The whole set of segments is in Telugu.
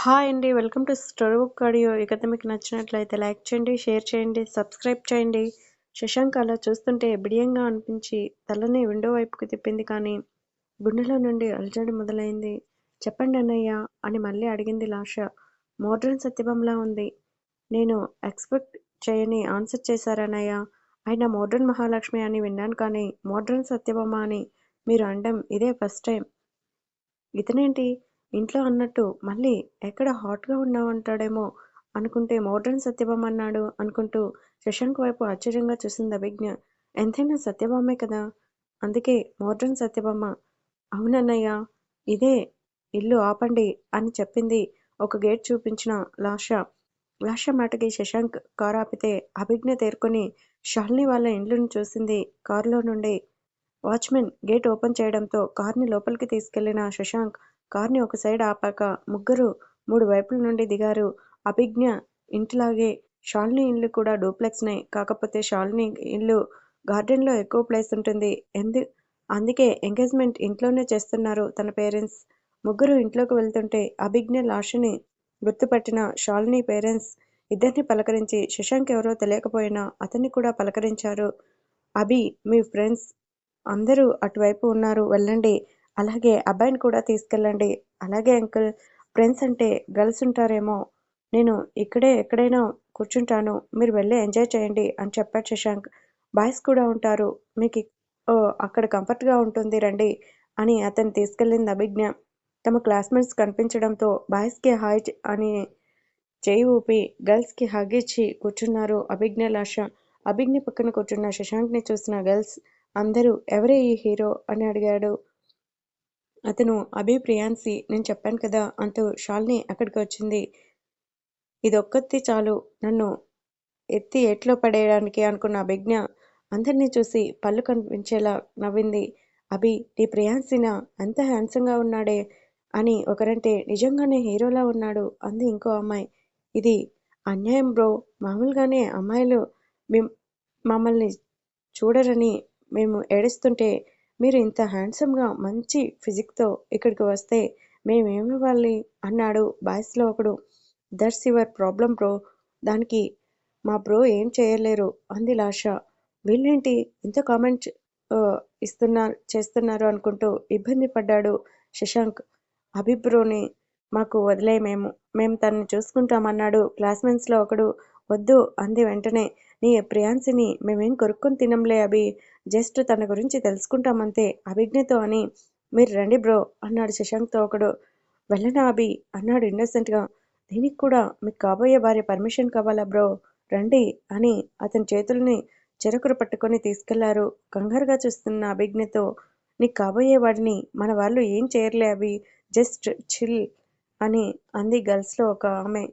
హాయ్ అండి welcome to story book audio. ఈ కథ మీకు నచ్చినట్లయితే లైక్ చేయండి షేర్ చేయండి సబ్స్క్రైబ్ చేయండి. శశాంక్ అలా చూస్తుంటే బిడియంగా అనిపించి తలని విండో వైపుకి తిప్పింది కానీ గుండెలో నుండి అలజడి మొదలైంది. చెప్పండి అన్నయ్య అని మళ్ళీ అడిగింది లాష. మోడ్రన్ సత్యభంలా ఉంది. నేను ఎక్స్పెక్ట్ చేయని ఆన్సర్ చేశారన్నయ్య ఆయన మోడ్రన్ మహాలక్ష్మి అని విన్నాను కానీ మోడ్రన్ సత్యభామ అని మీరు అనడం ఇదే ఫస్ట్ టైం. ఇతనేంటి? ఇంట్లో అన్నట్టు మళ్ళీ ఎక్కడ హాట్గా ఉన్నావంటాడేమో అనుకుంటే మోడ్రన్ సత్యభామ అన్నాడు అనుకుంటూ శశాంక్ వైపు ఆశ్చర్యంగా చూసింది అభిజ్ఞ. ఎంతైనా సత్యభామే కదా? అందుకే మోడ్రన్ సత్యభామ. అవునన్నయ్య ఇదే ఇల్లు ఆపండి అని చెప్పింది ఒక గేట్ చూపించిన లాష. లాష మాటకి శశాంక్ కారు ఆపితే అభిజ్ఞ తేరుకొని షాలిని వాళ్ళ ఇండ్లను చూసింది కారులో నుండి. వాచ్మెన్ గేట్ ఓపెన్ చేయడంతో కార్ని లోపలికి తీసుకెళ్ళిన శశాంక్ కార్ని ఒక సైడ్ ఆపాక ముగ్గురు మూడు వైపుల నుండి దిగారు. అభిజ్ఞ ఇంటిలాగే షాలిని ఇల్లు కూడా డూప్లెక్స్నే. కాకపోతే షాలిని ఇల్లు గార్డెన్లో ఎక్కువ ప్లేస్ ఉంటుంది. ఎందు అందుకే ఎంగేజ్మెంట్ ఇంట్లోనే చేస్తున్నారు తన పేరెంట్స్. ముగ్గురు ఇంట్లోకి వెళ్తుంటే అభిజ్ఞ లాషని గుర్తుపట్టిన షాలిని పేరెంట్స్ ఇద్దరిని పలకరించి శశాంక్ ఎవరో తెలియకపోయినా అతన్ని కూడా పలకరించారు. అభి మీ ఫ్రెండ్స్ అందరూ అటువైపు ఉన్నారు వెళ్ళండి. అలాగే అబ్బాయిని కూడా తీసుకెళ్ళండి. అలాగే అంకుల్ ఫ్రెండ్స్ అంటే గర్ల్స్ ఉంటారేమో నేను ఇక్కడే ఎక్కడైనా కూర్చుంటాను మీరు వెళ్ళి ఎంజాయ్ చేయండి అని చెప్పాడు శశాంక్. బాయ్స్ కూడా ఉంటారు మీకు ఓ అక్కడ కంఫర్ట్గా ఉంటుంది రండి అని అతను తీసుకెళ్ళింది అభిజ్ఞ. తమ క్లాస్మేట్స్ కనిపించడంతో బాయ్స్కి హాయ్ అని చేయి ఊపి గర్ల్స్కి హగ్ ఇచ్చి కూర్చున్నారు అభిజ్ఞ లాష. అభిజ్ఞ పక్కన కూర్చున్న శశాంక్ని చూసిన గర్ల్స్ అందరూ ఎవరే ఈ హీరో? అని అడిగాడు. అతను అభి ప్రియాన్సి నేను చెప్పాను కదా అంటూ షాల్ని అక్కడికి వచ్చింది. ఇదొక్కటి చాలు. నన్ను ఎత్తి ఎట్లో పడేయడానికి అనుకున్న అభిజ్ఞ అందరినీ చూసి పళ్ళు కనిపించేలా నవ్వింది. అభి నీ ప్రియాన్సినా? అంత హ్యాండ్సంగా ఉన్నాడే అని ఒకరంటే నిజంగానే హీరోలా ఉన్నాడు అంది ఇంకో అమ్మాయి. ఇది అన్యాయం బ్రో. మామూలుగానే అమ్మాయిలు మమ్మల్ని చూడరని మేము ఏడుస్తుంటే మీరు ఇంత హ్యాండ్సమ్గా మంచి ఫిజిక్తో ఇక్కడికి వస్తే మేమేమివ్వాలి అన్నాడు. బాయ్స్లో ఒకడు దట్స్ యువర్ ప్రాబ్లం బ్రో దానికి మా బ్రో ఏం చేయలేరు అంది లాష. వీళ్ళేంటి ఇంత కామెంట్ ఇస్తున్నారు చేస్తున్నారు అనుకుంటూ ఇబ్బంది పడ్డాడు శశాంక్. అభిబ్రోని మాకు వదిలే మేము. మేము తనని చూసుకుంటామన్నాడు క్లాస్మేట్స్లో ఒకడు. వద్దు అంది వెంటనే. నీ ప్రియాన్సిని మేమేం కొరుక్కొని తినంలే అభి. జస్ట్ తన గురించి తెలుసుకుంటామంతే. అభిజ్ఞతో అని. మీరు రండి బ్రో అన్నాడు శశాంక్తో ఒకడు. వెళ్ళనా అభి? అన్నాడు ఇన్నోసెంట్గా దీనికి కూడా మీకు కాబోయే భార్య పర్మిషన్ కావాలా బ్రో? రండి అని అతని చేతుల్ని చెరకురు పట్టుకొని తీసుకెళ్ళారు. కంగారుగా చూస్తున్న అభిజ్ఞతో. నీకు కాబోయే వాడిని మన వాళ్ళు ఏం చేయర్లే అభి. జస్ట్ చిల్ అని అంది గర్ల్స్లో ఒక ఆమె.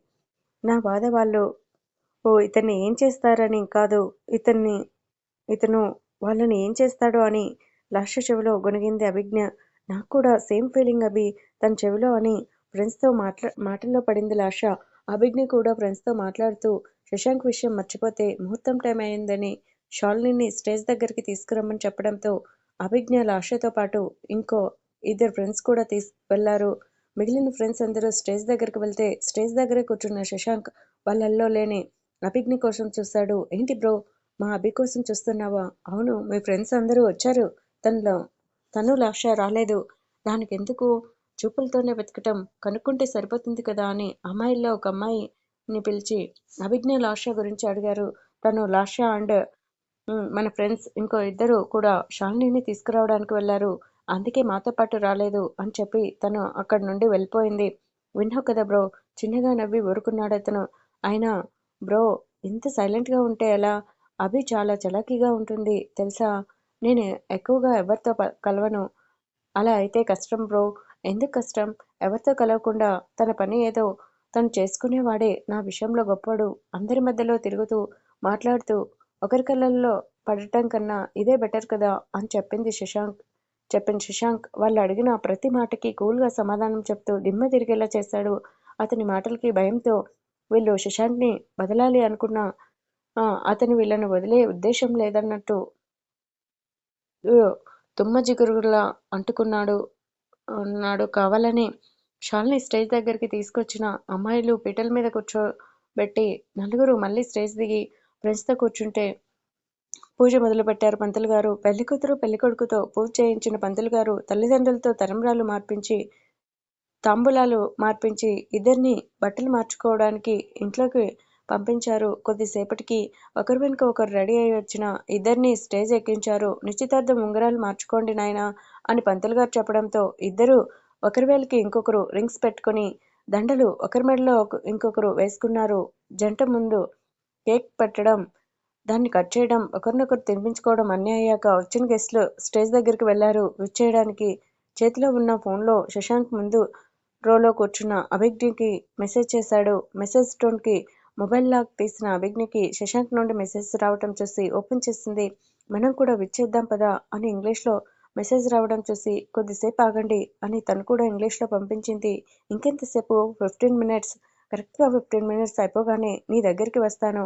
నా బాధ వాళ్ళు ఓ ఇతన్ని ఏం చేస్తారని కాదు. ఇతన్ని ఇతను వాళ్ళని ఏం చేస్తాడో అని లాస్య చెవిలో గొనిగింది అభిజ్ఞ. నాకు కూడా సేమ్ ఫీలింగ్ అభి తన చెవిలో అని ఫ్రెండ్స్తో మాట్లా మాటల్లో పడింది లాష. అభిజ్ఞ కూడా ఫ్రెండ్స్తో మాట్లాడుతూ శశాంక్ విషయం మర్చిపోతే ముహూర్తం టైం అయిందని షాలిని స్టేజ్ దగ్గరికి తీసుకురమ్మని చెప్పడంతో అభిజ్ఞ లాషతో పాటు ఇంకో ఇద్దరు ఫ్రెండ్స్ కూడా తీసు వెళ్ళారు మిగిలిన ఫ్రెండ్స్ అందరూ స్టేజ్ దగ్గరికి వెళ్తే స్టేజ్ దగ్గరే కూర్చున్న శశాంక్ వాళ్ళల్లో లేని అభిజ్ఞ కోసం చూశాడు. ఏంటి బ్రో? మా అభి కోసం చూస్తున్నావా? అవును మీ ఫ్రెండ్స్ అందరూ వచ్చారు. తనలో తను లక్ష రాలేదు. దానికి ఎందుకు చూపులతోనే వెతకటం కనుక్కుంటే సరిపోతుంది కదా అని అమ్మాయిల్లో ఒక అమ్మాయిని పిలిచి అభిజ్ఞ లాష గురించి అడిగారు. తను లాష అండ్ మన ఫ్రెండ్స్ ఇంకో ఇద్దరు కూడా షాలిని తీసుకురావడానికి వెళ్ళారు. అందుకే మాతో పాటు రాలేదు అని చెప్పి తను అక్కడి నుండి వెళ్ళిపోయింది. విన్నావు కదా బ్రో? చిన్నగా నవ్వి ఊరుకున్నాడు అతను. అయినా బ్రో ఇంత సైలెంట్గా ఉంటే ఎలా? అభి చాలా చలాకీగా ఉంటుంది. తెలుసా? నేను ఎక్కువగా ఎవరితో కలవను. అలా అయితే కష్టం బ్రో. ఎందుకు కష్టం? ఎవరితో కలవకుండా తన పని ఏదో తను చేసుకునేవాడే నా విషయంలో గొప్పడు అందరి మధ్యలో తిరుగుతూ మాట్లాడుతూ ఒకరి కళ్ళల్లో పడటం కన్నా ఇదే బెటర్ కదా అని చెప్పింది శశాంక్. చెప్పిన శశాంక్ వాళ్ళు అడిగిన ప్రతి మాటకి కూల్గా సమాధానం చెప్తూ దిమ్మ తిరిగేలా చేశాడు అతని మాటలకి భయంతో వీళ్ళు శశాంక్ని వదలాలి అనుకున్న అతను వీళ్ళని వదిలే ఉద్దేశం లేదన్నట్టు తుమ్మ జిగురులా అంటుకున్నాడు అన్నాడు కావాలని షాల్ని స్టేజ్ దగ్గరికి తీసుకొచ్చిన అమ్మాయిలు పీటల మీద కూర్చోబెట్టి నలుగురు మళ్ళీ స్టేజ్ దిగి ఫ్రెండ్స్తో కూర్చుంటే పూజ మొదలుపెట్టారు పంతులు గారు. పెళ్ళి కూతురు పెళ్ళి కొడుకుతో పూజ చేయించిన పంతులు గారు తల్లిదండ్రులతో తలంబ్రాలు మార్పించి తాంబూలాలు మార్పించి ఇద్దరిని బట్టలు మార్చుకోవడానికి ఇంట్లోకి పంపించారు. కొద్దిసేపటికి ఒకరి వెనుక ఒకరు రెడీ అయి వచ్చిన ఇద్దరిని స్టేజ్ ఎక్కించారు. నిశ్చితార్థం ఉంగరాలు మార్చుకోండి నాయనా అని పంతులు గారు చెప్పడంతో ఇద్దరు ఒకరి వేలికి ఇంకొకరు రింగ్స్ పెట్టుకుని దండలు ఒకరి మెడలో ఒక- ఇంకొకరు వేసుకున్నారు. జంట ముందు కేక్ పెట్టడం దాన్ని కట్ చేయడం ఒకరినొకరు తినిపించుకోవడం అన్నీ అయ్యాక వచ్చిన గెస్టులు స్టేజ్ దగ్గరికి వెళ్ళారు విచ్చేయడానికి చేతిలో ఉన్న ఫోన్లో శశాంక్ ముందు రోలో కూర్చున్న అభిజ్ఞకి మెసేజ్ చేశాడు. మెసేజ్ టోన్కి మొబైల్ లాక్ తీసిన అభిజ్ఞకి శశాంక్ నుండి మెసేజ్ రావడం చూసి ఓపెన్ చేసింది. మనం కూడా విచ్చేద్దాం పదా అని ఇంగ్లీష్లో మెసేజ్ రావడం చూసి కొద్దిసేపు ఆగండి అని తను కూడా ఇంగ్లీష్లో పంపించింది. ఇంకెంతసేపు? Fifteen minutes. కరెక్ట్గా ఫిఫ్టీన్ మినిట్స్ అయిపోగానే నీ దగ్గరికి వస్తాను.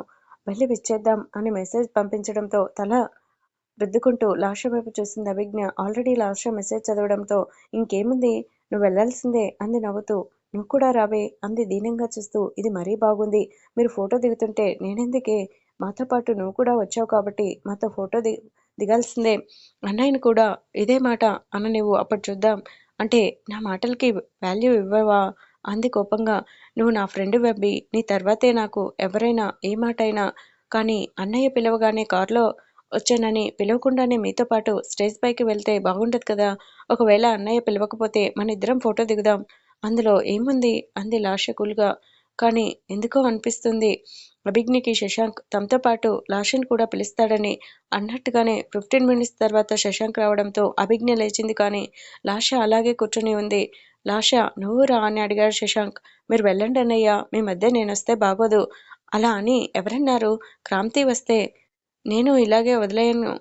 వెళ్ళి విచ్చేద్దాం అని మెసేజ్ పంపించడంతో తల రుద్దుకుంటూ లాస్ట్ వైపు చూసింది అభిజ్ఞ. ఆల్రెడీ లాస్ట్ మెసేజ్ చదవడంతో ఇంకేముంది? నువ్వు వెళ్ళాల్సిందే అంది నవ్వుతూ. నువ్వు కూడా రావే అంది దీనంగా చూస్తూ. ఇది మరీ బాగుంది. మీరు ఫోటో దిగుతుంటే నేనెందుకే? మాతో పాటు నువ్వు కూడా వచ్చావు కాబట్టి మాతో ఫోటో ది దిగాల్సిందే. అన్నయ్యని కూడా ఇదే మాట అన్న నువ్వు అప్పుడు చూద్దాం. అంటే నా మాటలకి వాల్యూ ఇవ్వవా? అంది కోపంగా. నువ్వు నా ఫ్రెండ్ వెబ్బి నీ తర్వాతే నాకు ఎవరైనా ఏ మాట అయినా కానీ అన్నయ్య పిలవగానే కారులో వచ్చానని పిలవకుండానే మీతో పాటు స్టేజ్ పైకి వెళ్తే బాగుండదు కదా. ఒకవేళ అన్నయ్య పిలవకపోతే మన ఇద్దరం ఫోటో దిగుదాం. అందులో ఏముంది? అంది లాష కూల్గా. కానీ ఎందుకో అనిపిస్తుంది. అభిజ్ఞకి శశాంక్ తమతో పాటు లాషన్ కూడా పిలుస్తాడని అన్నట్టుగానే ఫిఫ్టీన్ మినిట్స్ తర్వాత శశాంక్ రావడంతో అభిజ్ఞ లేచింది కానీ లాష అలాగే కూర్చొని ఉంది. లాష నువ్వు రా అని అడిగాడు శశాంక్. మీరు వెళ్ళండి అన్నయ్య. మీ మధ్య నేను వస్తే బాగోదు. అలా అని ఎవరన్నారు? క్రాంతి వస్తే నేను ఇలాగే వదిలేయను.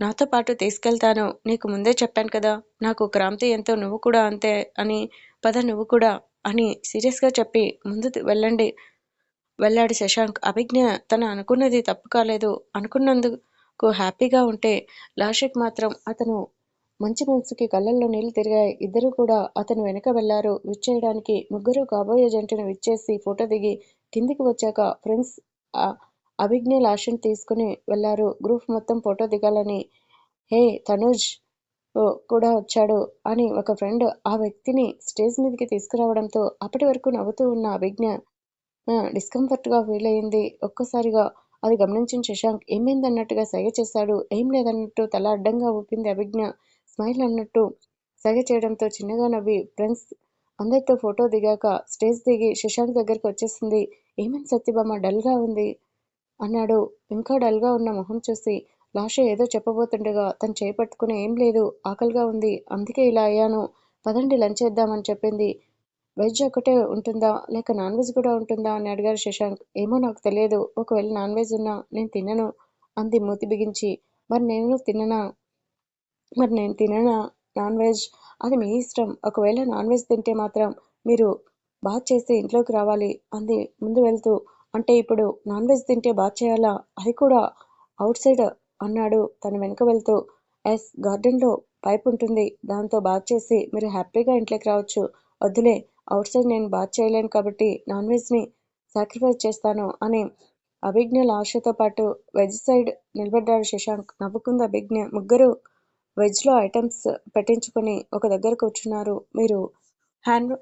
నాతో పాటు తీసుకెళ్తాను. నీకు ముందే చెప్పాను కదా. నాకు క్రాంతి ఎంతో నువ్వు కూడా అంతే అని పద నువ్వు కూడా అని సీరియస్గా చెప్పి ముందు వెళ్ళండి. వెళ్ళాడు శశాంక్. అభిజ్ఞ తను అనుకున్నది తప్పు కాలేదు. అనుకున్నందుకు హ్యాపీగా ఉంటే లాషిక్ మాత్రం అతను మంచి మనసుకి కళ్ళల్లో నీళ్ళు తిరిగాయి. ఇద్దరు కూడా అతను వెనక వెళ్ళారు. విచ్చేయడానికి ముగ్గురు కాబోయే జంటను విచ్చేసి ఫోటో దిగి కిందికి వచ్చాక ఫ్రెండ్స్ అభిజ్ఞ లాషన్ తీసుకుని వెళ్ళారు. గ్రూప్ మొత్తం ఫోటో దిగాలని హే తనుజ్ కూడా వచ్చాడు అని ఒక ఫ్రెండ్ ఆ వ్యక్తిని స్టేజ్ మీదకి తీసుకురావడంతో అప్పటి వరకు నవ్వుతూ ఉన్న అభిజ్ఞ డిస్కంఫర్ట్గా ఫీల్ అయింది. ఒక్కసారిగా అది గమనించిన శశాంక్ ఏమైందన్నట్టుగా సైగ చేశాడు. ఏం లేదన్నట్టు తల అడ్డంగా ఊపింది అభిజ్ఞ. స్మైల్ అన్నట్టు సైగ చేయడంతో చిన్నగా నవ్వి ఫ్రెండ్స్ అందరితో ఫోటో దిగాక స్టేజ్ దిగి శశాంక్ దగ్గరికి వచ్చేసింది. ఏమైంది సత్యభామ? డల్గా ఉంది. అన్నాడు. ఇంకా డల్గా ఉన్న మొహం చూసి లాష ఏదో చెప్పబోతుండగా తను చేపట్టుకుని ఏం లేదు ఆకలిగా ఉంది అందుకే ఇలా అయ్యాను. పదండి లంచ్ చేద్దామని చెప్పింది. వెజ్ ఒకటే ఉంటుందా? లేక నాన్ వెజ్ కూడా ఉంటుందా? అని అడిగారు శశాంక్. ఏమో నాకు తెలియదు. ఒకవేళ నాన్ వెజ్ ఉన్నా నేను తినను అంది మూతి బిగించి. మరి నేను తిననా? మరి నేను తిననా? Non veg? అది మీ ఇష్టం. ఒకవేళ నాన్ వెజ్ తింటే మాత్రం మీరు బాత్ చేసి ఇంట్లోకి రావాలి అంది. ముందు వెళ్తూ అంటే ఇప్పుడు నాన్ వెజ్ తింటే బాత్ చేయాలా? అది కూడా అవుట్ సైడ్ అన్నాడు. తన వెనుక వెళ్తూ ఎస్ గార్డెన్లో పైప్ ఉంటుంది. దాంతో బాత్ చేసి మీరు హ్యాపీగా ఇంట్లోకి రావచ్చు. వద్దులే అవుట్ సైడ్ నేను బాత్ చేయలేను కాబట్టి నాన్ వెజ్ని సాక్రిఫైస్ చేస్తాను అని అభిజ్ఞల ఆశతో పాటు వెజ్ సైడ్ నిలబడ్డాడు శశాంక్. నవ్వుకుంది అభిజ్ఞ. ముగ్గురు వెజ్లో ఐటమ్స్ పెట్టించుకొని ఒక దగ్గర కూర్చున్నారు. మీరు హ్యాండ్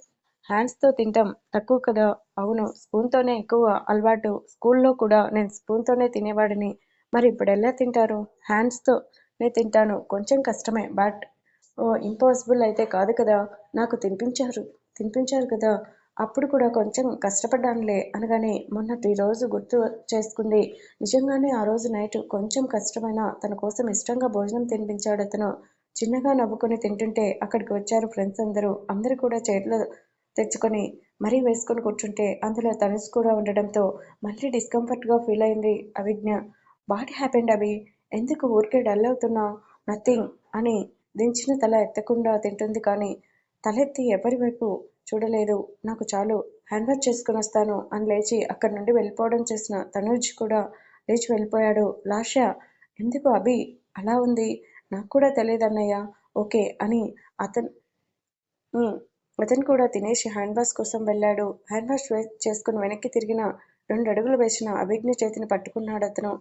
హ్యాండ్స్తో తింటాం. తక్కువ కదా? అవును. స్పూన్తోనే ఎక్కువ అలవాటు. స్కూల్లో కూడా నేను స్పూన్తోనే తినేవాడిని. మరి ఇప్పుడు ఎలా తింటారు? హ్యాండ్స్తోనే తింటాను. కొంచెం కష్టమే బట్ ఓ ఇంపాసిబుల్ అయితే కాదు కదా? నాకు తినిపించారు. తినిపించారు కదా? అప్పుడు కూడా కొంచెం కష్టపడ్డానులే అనగానే మొన్నటి రోజు గుర్తు చేసుకుంది. నిజంగానే ఆ రోజు నైట్ కొంచెం కష్టమైనా తన కోసం ఇష్టంగా భోజనం తినిపించాడు అతను. చిన్నగా నవ్వుకొని తింటుంటే అక్కడికి వచ్చారు ఫ్రెండ్స్ అందరూ. అందరూ కూడా చేతిలో తెచ్చుకొని మరీ వేసుకొని కూర్చుంటే అందులో తనుసు కూడా ఉండడంతో మళ్ళీ డిస్కంఫర్ట్గా ఫీల్ అయింది అభిజ్ఞ. వాట్ హ్యాపెండ్ అభి ఎందుకు ఊరికే డల్ అవుతున్నావు నథింగ్ అని దించిన తల ఎత్తకుండా తింటుంది కానీ తలెత్తి ఎవరి వైపు చూడలేదు. నాకు చాలు హ్యాండ్ వాష్ చేసుకుని వస్తాను అని లేచి అక్కడి నుండి వెళ్ళిపోవడం చేసిన తనుజ్ కూడా లేచి వెళ్ళిపోయాడు. లాష ఎందుకు అభి? అలా ఉంది? నాకు కూడా తెలియదు అన్నయ్య. ఓకే అని అతను అతను కూడా తినేసి హ్యాండ్ వాష్ కోసం వెళ్ళాడు. హ్యాండ్ వాష్ చేసుకుని వెనక్కి తిరిగిన రెండు అడుగులు వేసిన అభిజ్ఞ చేతిని పట్టుకున్నాడు అతను